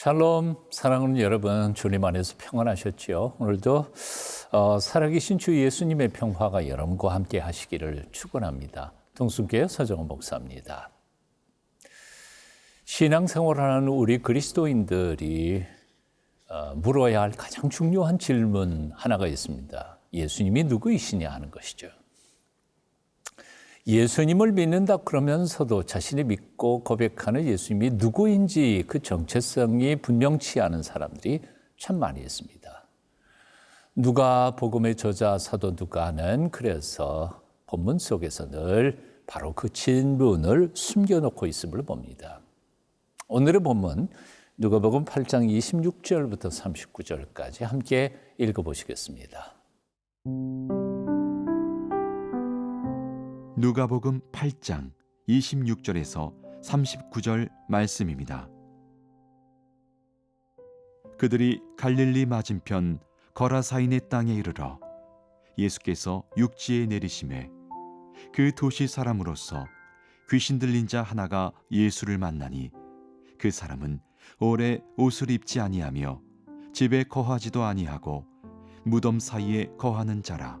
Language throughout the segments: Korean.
샬롬 사랑하는 여러분 주님 안에서 평안하셨지요. 오늘도 어, 살아계신 주 예수님의 평화가 여러분과 함께 하시기를 축원합니다. 동순교회 서정원 목사입니다. 신앙생활하는 우리 그리스도인들이 어, 물어야 할 가장 중요한 질문 하나가 있습니다. 예수님이 누구이시냐 하는 것이죠. 예수님을 믿는다 그러면서도 자신이 믿고 고백하는 예수님이 누구인지 그 정체성이 분명치 않은 사람들이 참 많이 있습니다. 누가 복음의 저자 사도 누가는 그래서 본문 속에서 늘 바로 그 질문을 숨겨놓고 있음을 봅니다. 오늘의 본문 누가복음 8장 26절부터 39절까지 함께 읽어보시겠습니다. 누가복음 8장 26절에서 39절 말씀입니다. 그들이 갈릴리 맞은편 거라사인의 땅에 이르러 예수께서 육지에 내리심에 그 도시 사람으로서 귀신 들린 자 하나가 예수를 만나니 그 사람은 오래 옷을 입지 아니하며 집에 거하지도 아니하고 무덤 사이에 거하는 자라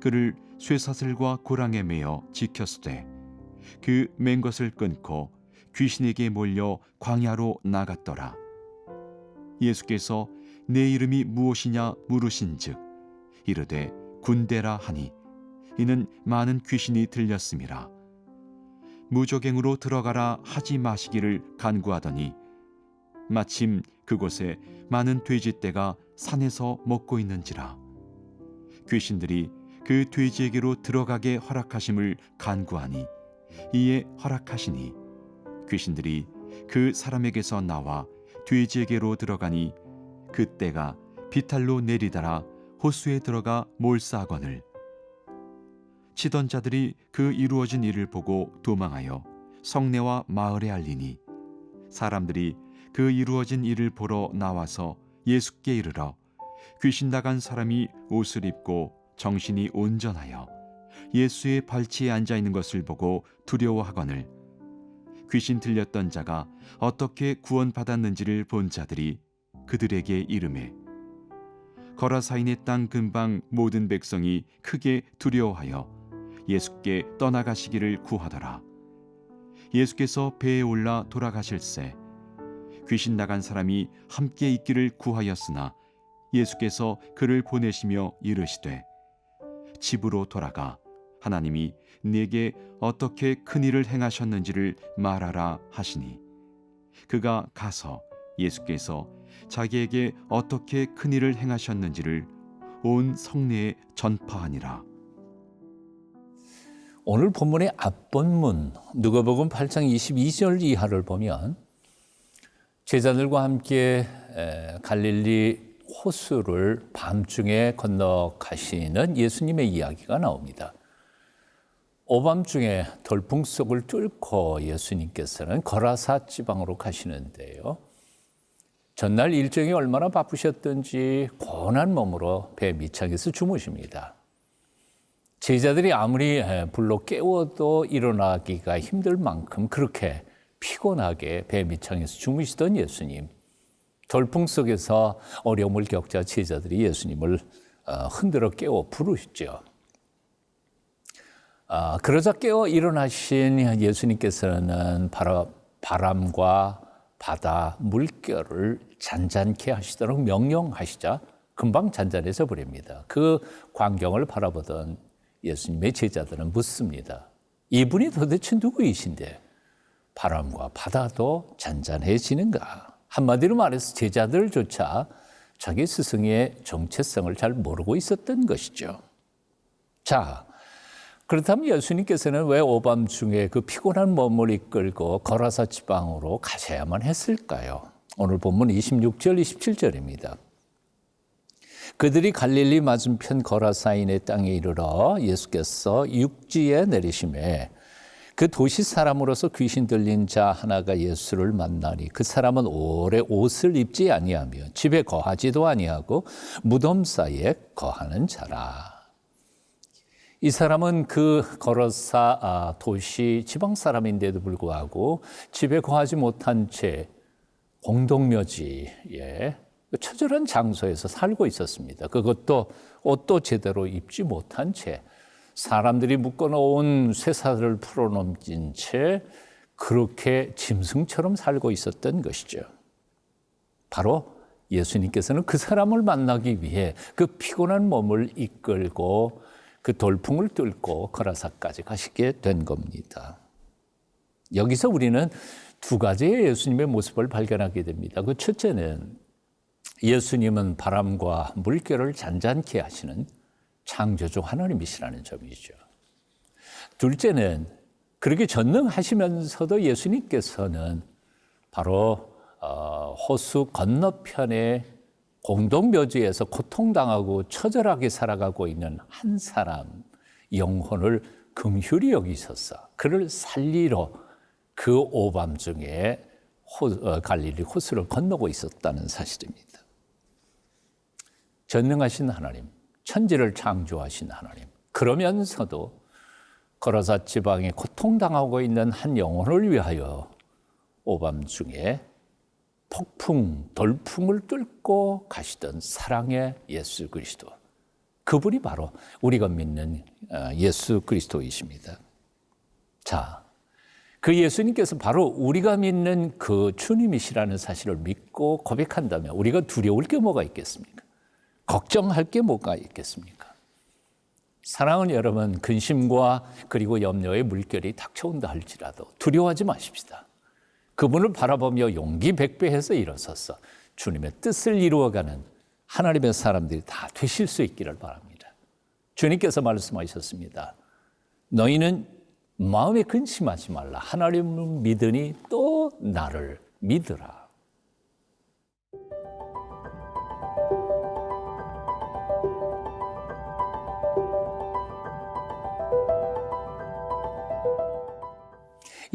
그를 쇠사슬과 고랑에 매어 지켰으되 그 맨 것을 끊고 귀신에게 몰려 광야로 나갔더라. 예수께서 내 이름이 무엇이냐 물으신즉 이르되 군대라 하니 이는 많은 귀신이 들렸음이라. 무조갱으로 들어가라 하지 마시기를 간구하더니 마침 그곳에 많은 돼지떼가 산에서 먹고 있는지라. 귀신들이 그 돼지에게로 들어가게 허락하심을 간구하니 이에 허락하시니 귀신들이 그 사람에게서 나와 돼지에게로 들어가니 그때가 비탈로 내리다라 호수에 들어가 몰사하거늘. 치던 자들이 그 이루어진 일을 보고 도망하여 성내와 마을에 알리니 사람들이 그 이루어진 일을 보러 나와서 예수께 이르러 귀신 나간 사람이 옷을 입고 정신이 온전하여 예수의 발치에 앉아 있는 것을 보고 두려워하거늘 귀신 들렸던 자가 어떻게 구원받았는지를 본 자들이 그들에게 이름해 거라사인의 땅 근방 모든 백성이 크게 두려워하여 예수께 떠나가시기를 구하더라. 예수께서 배에 올라 돌아가실새 귀신 나간 사람이 함께 있기를 구하였으나 예수께서 그를 보내시며 이르시되 집으로 돌아가 하나님이 네게 어떻게 큰 일을 행하셨는지를 말하라 하시니 그가 가서 예수께서 자기에게 어떻게 큰 일을 행하셨는지를 온 성내에 전파하니라. 오늘 본문의 앞본문 누가복음 8장 22절 이하를 보면 제자들과 함께 에, 갈릴리 호수를 밤중에 건너가시는 예수님의 이야기가 나옵니다. 오밤중에 돌풍 속을 뚫고 예수님께서는 거라사 지방으로 가시는데요. 전날 일정이 얼마나 바쁘셨던지 고난 몸으로 배 밑창에서 주무십니다. 제자들이 아무리 불러 깨워도 일어나기가 힘들 만큼 그렇게 피곤하게 배 밑창에서 주무시던 예수님. 돌풍 속에서 어려움을 겪자 제자들이 예수님을 흔들어 깨워 부르시죠. 아, 그러자 깨어 일어나신 예수님께서는 바람과 바다, 물결을 잔잔케 하시도록 명령하시자 금방 잔잔해져 버립니다. 그 광경을 바라보던 예수님의 제자들은 묻습니다. 이분이 도대체 누구이신데 바람과 바다도 잔잔해지는가? 한마디로 말해서 제자들조차 자기 스승의 정체성을 잘 모르고 있었던 것이죠. 자, 그렇다면 예수님께서는 왜 오밤중에 그 피곤한 몸을 이끌고 거라사 지방으로 가셔야만 했을까요? 오늘 본문 26절, 27절입니다. 그들이 갈릴리 맞은편 거라사인의 땅에 이르러 예수께서 육지에 내리심에 그 도시 사람으로서 귀신 들린 자 하나가 예수를 만나니 그 사람은 오래 옷을 입지 아니하며 집에 거하지도 아니하고 무덤 사이에 거하는 자라. 이 사람은 그 거라사 아, 도시 지방 사람인데도 불구하고 집에 거하지 못한 채 공동묘지에 처절한 장소에서 살고 있었습니다. 그것도 옷도 제대로 입지 못한 채 사람들이 묶어놓은 쇠사슬을 풀어넘긴 채 그렇게 짐승처럼 살고 있었던 것이죠. 바로 예수님께서는 그 사람을 만나기 위해 그 피곤한 몸을 이끌고 그 돌풍을 뚫고 거라사까지 가시게 된 겁니다. 여기서 우리는 두 가지의 예수님의 모습을 발견하게 됩니다. 그 첫째는 예수님은 바람과 물결을 잔잔케 하시는 창조주 하나님이시라는 점이죠. 둘째는 그렇게 전능하시면서도 예수님께서는 바로 어, 호수 건너편에 공동묘지에서 고통당하고 처절하게 살아가고 있는 한 사람 영혼을 긍휼히 여기셔서 그를 살리러 그 오밤중에 호, 어, 갈릴리 호수를 건너고 있었다는 사실입니다. 전능하신 하나님, 천지를 창조하신 하나님. 그러면서도 거라사 지방에 고통당하고 있는 한 영혼을 위하여 오밤중에 폭풍, 돌풍을 뚫고 가시던 사랑의 예수 그리스도. 그분이 바로 우리가 믿는 어, 예수 그리스도이십니다. 자, 그 예수님께서 바로 우리가 믿는 그 주님이시라는 사실을 믿고 고백한다면 우리가 두려울 게 뭐가 있겠습니까? 걱정할 게 뭐가 있겠습니까? 사랑은 여러분 근심과 그리고 염려의 물결이 닥쳐온다 할지라도 두려워하지 마십시다. 그분을 바라보며 용기 백배해서 일어서서 주님의 뜻을 이루어가는 하나님의 사람들이 다 되실 수 있기를 바랍니다. 주님께서 말씀하셨습니다. 너희는 마음에 근심하지 말라. 하나님을 믿으니 또 나를 믿으라.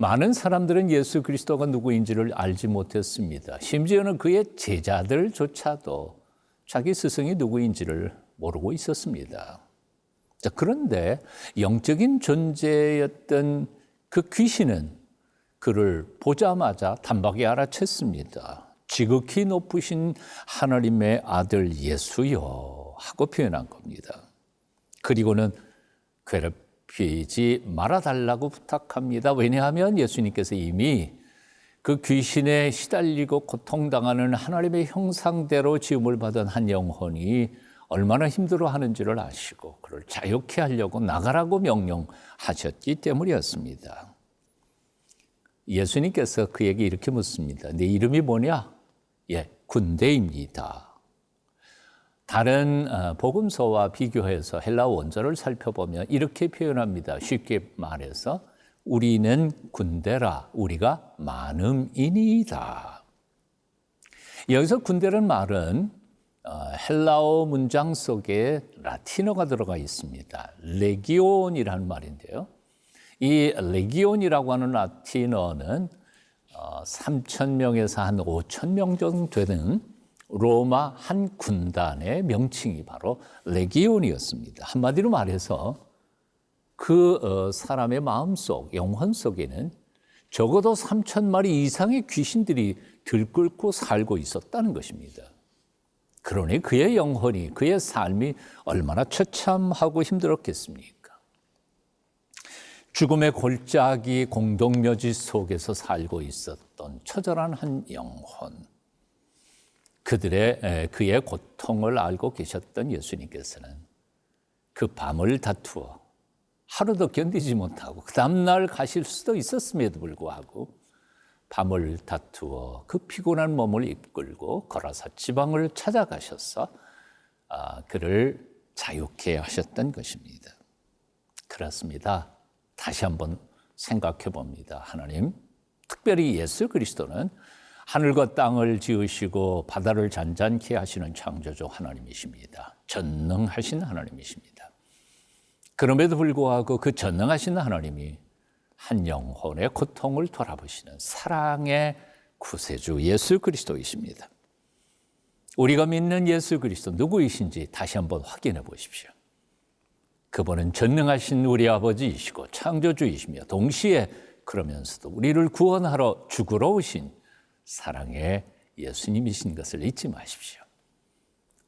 많은 사람들은 예수 그리스도가 누구인지를 알지 못했습니다. 심지어는 그의 제자들조차도 자기 스승이 누구인지를 모르고 있었습니다. 자, 그런데 영적인 존재였던 그 귀신은 그를 보자마자 단박에 알아챘습니다. 지극히 높으신 하나님의 아들 예수여 하고 표현한 겁니다. 그리고는 괴롭 히지 말아달라고 부탁합니다. 왜냐하면 예수님께서 이미 그 귀신에 시달리고 고통당하는 하나님의 형상대로 지음을 받은 한 영혼이 얼마나 힘들어 하는지를 아시고 그를 자유케 하려고 나가라고 명령하셨기 때문이었습니다. 예수님께서 그에게 이렇게 묻습니다. 내 이름이 뭐냐? 예, 군대입니다. 다른 어, 복음서와 비교해서 헬라 원절을 살펴보면 이렇게 표현합니다. 쉽게 말해서 우리는 군대라 우리가 많음이니이다. 여기서 군대라는 말은 어, 헬라어 문장 속에 라틴어가 들어가 있습니다. 레기온이라는 말인데요. 이 레기온이라고 하는 라틴어는 3천 명에서 한 5천 명 정도 되는 로마 한 군단의 명칭이 바로 레기온이었습니다. 한마디로 말해서 그 어, 사람의 마음 속, 영혼 속에는 적어도 3천 마리 이상의 귀신들이 들끓고 살고 있었다는 것입니다. 그러니 그의 영혼이, 그의 삶이 얼마나 처참하고 힘들었겠습니까? 죽음의 골짜기 공동묘지 속에서 살고 있었던 처절한 한 영혼. 그들의 에, 그의 고통을 알고 계셨던 예수님께서는 그 밤을 다투어 하루도 견디지 못하고 그 다음 날 가실 수도 있었음에도 불구하고 밤을 다투어 그 피곤한 몸을 이끌고 거라사 지방을 찾아가셔서 아, 그를 자유케 하셨던 것입니다. 그렇습니다. 다시 한번 생각해 봅니다. 하나님, 특별히 예수 그리스도는 하늘과 땅을 지으시고 바다를 잔잔케 하시는 창조주 하나님이십니다. 전능하신 하나님이십니다. 그럼에도 불구하고 그 전능하신 하나님이 한 영혼의 고통을 돌아보시는 사랑의 구세주 예수 그리스도이십니다. 우리가 믿는 예수 그리스도 누구이신지 다시 한번 확인해 보십시오. 그분은 전능하신 우리 아버지이시고 창조주이시며 동시에 그러면서도 우리를 구원하러 죽으러 오신 사랑의 예수님이신 것을 잊지 마십시오.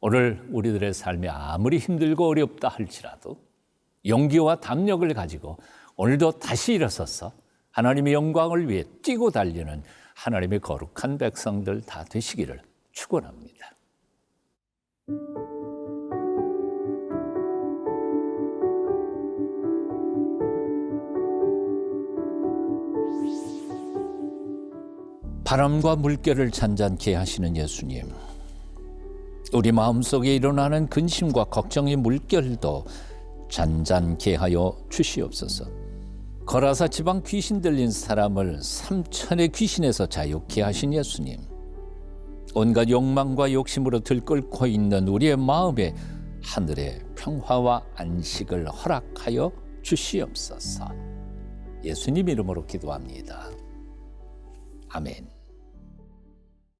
오늘 우리들의 삶이 아무리 힘들고 어렵다 할지라도 용기와 담력을 가지고 오늘도 다시 일어서서 하나님의 영광을 위해 뛰고 달리는 하나님의 거룩한 백성들 다 되시기를 축원합니다. 바람과 물결을 잔잔케 하시는 예수님. 우리 마음속에 일어나는 근심과 걱정의 물결도 잔잔케 하여 주시옵소서. 거라사 지방 귀신 들린 사람을 삼천의 귀신에서 자유케 하신 예수님. 온갖 욕망과 욕심으로 들끓고 있는 우리의 마음에 하늘의 평화와 안식을 허락하여 주시옵소서. 예수님 이름으로 기도합니다. 아멘.